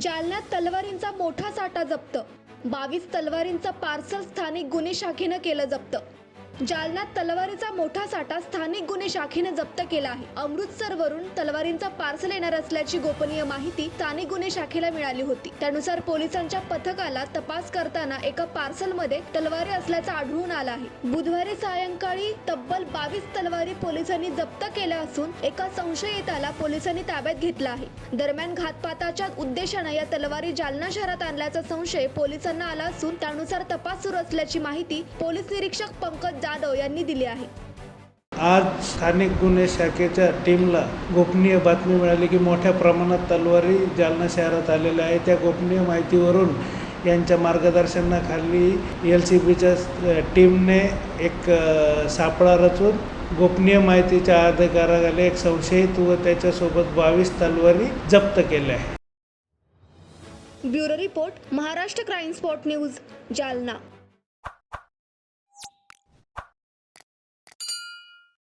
जालन्यात तलवारींचा मोठा साठा जप्त. बावीस तलवारींचं पार्सल स्थानिक गुन्हे शाखेनं केलं जप्त. जालन्यात तलवारीचा मोठा साठा स्थानिक गुन्हे शाखेने जप्त केला आहे. अमृतसरवरून तलवारींचा पार्सल येणार असल्याची गोपनीय माहिती स्थानिक गुन्हे शाखेला मिळाली होती. त्यानुसार पोलिसांच्या पथकाला तपास करताना एका पार्सलमध्ये तलवारी असल्याचं आढळून आलं आहे. बुधवारी सायंकाळी तब्बल बावीस तलवारी पोलिसांनी जप्त केल्या असून एका संशयिताला पोलिसांनी ताब्यात घेतला आहे. दरम्यान घातपाताच्या उद्देशानं या तलवारी जालना शहरात आणल्याचा संशय पोलिसांना आला असून त्यानुसार तपास सुरू असल्याची माहिती पोलीस निरीक्षक पंकज जाधव यांनी दिली आहे. आज स्थानिक गुन्हे शाखेच्या टीमला गोपनीय बातमी मिळाली की मोठ्या प्रमाणात तलवारी जालना शहरात आलेल्या आहे त्या गोपनीय माहितीवरून यांच्या मार्गदर्शनाखाली एल सी बीच्या टीमने एक सापळा रचून गोपनीय माहितीच्या अधिकाराखाली एक संशयित व त्याच्यासोबत बावीस तलवारी जप्त केल्या आहे bureau report Maharashtra crime spot news Jalna.